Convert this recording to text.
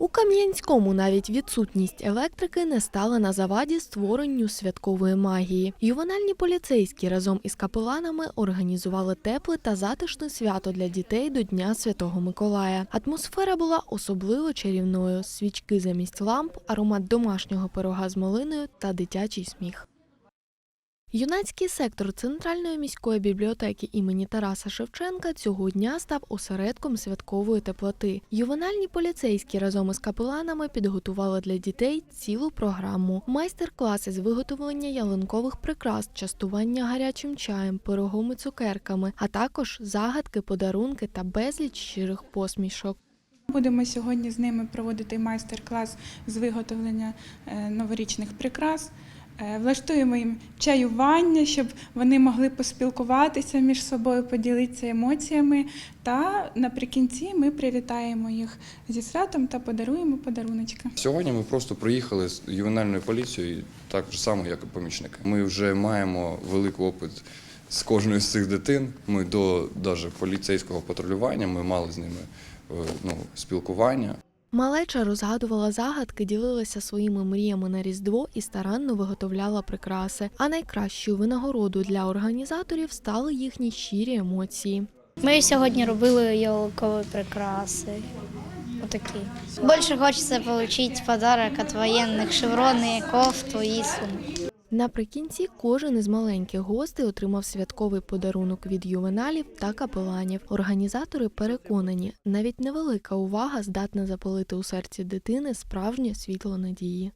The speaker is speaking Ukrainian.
У Кам'янському навіть відсутність електрики не стала на заваді створенню святкової магії. Ювенальні поліцейські разом із капеланами організували тепле та затишне свято для дітей до Дня Святого Миколая. Атмосфера була особливо чарівною: свічки замість ламп, аромат домашнього пирога з малиною та дитячий сміх. Юнацький сектор Центральної міської бібліотеки імені Тараса Шевченка цього дня став осередком святкової теплоти. Ювенальні поліцейські разом із капеланами підготували для дітей цілу програму: майстер-класи з виготовлення ялинкових прикрас, частування гарячим чаєм, пирогом і цукерками, а також загадки, подарунки та безліч щирих посмішок. Будемо сьогодні з ними проводити майстер-клас з виготовлення е, новорічних прикрас. Е, Влаштуємо їм чаювання, щоб вони могли поспілкуватися між собою, поділитися емоціями. Та наприкінці ми привітаємо їх зі святом та подаруємо подаруночки. Сьогодні ми просто приїхали з ювенальною поліцією, так само, як і помічники. Ми вже маємо великий опит з кожною з цих дитин. Ми до навіть поліцейського патрулювання ми мали з ними е, ну, спілкування. Малеча розгадувала загадки, ділилася своїми мріями на Різдво і старанно виготовляла прикраси. А найкращою винагородою для організаторів стали їхні щирі емоції. Ми сьогодні робили ялкові прикраси. Отакі. Більше хочеться отримати подарок від воєнних шеврони, кофту і сумку. Наприкінці кожен із маленьких гостей отримав святковий подарунок від ювеналів та капеланів. Організатори переконані, навіть невелика увага здатна запалити у серці дитини справжнє світло надії.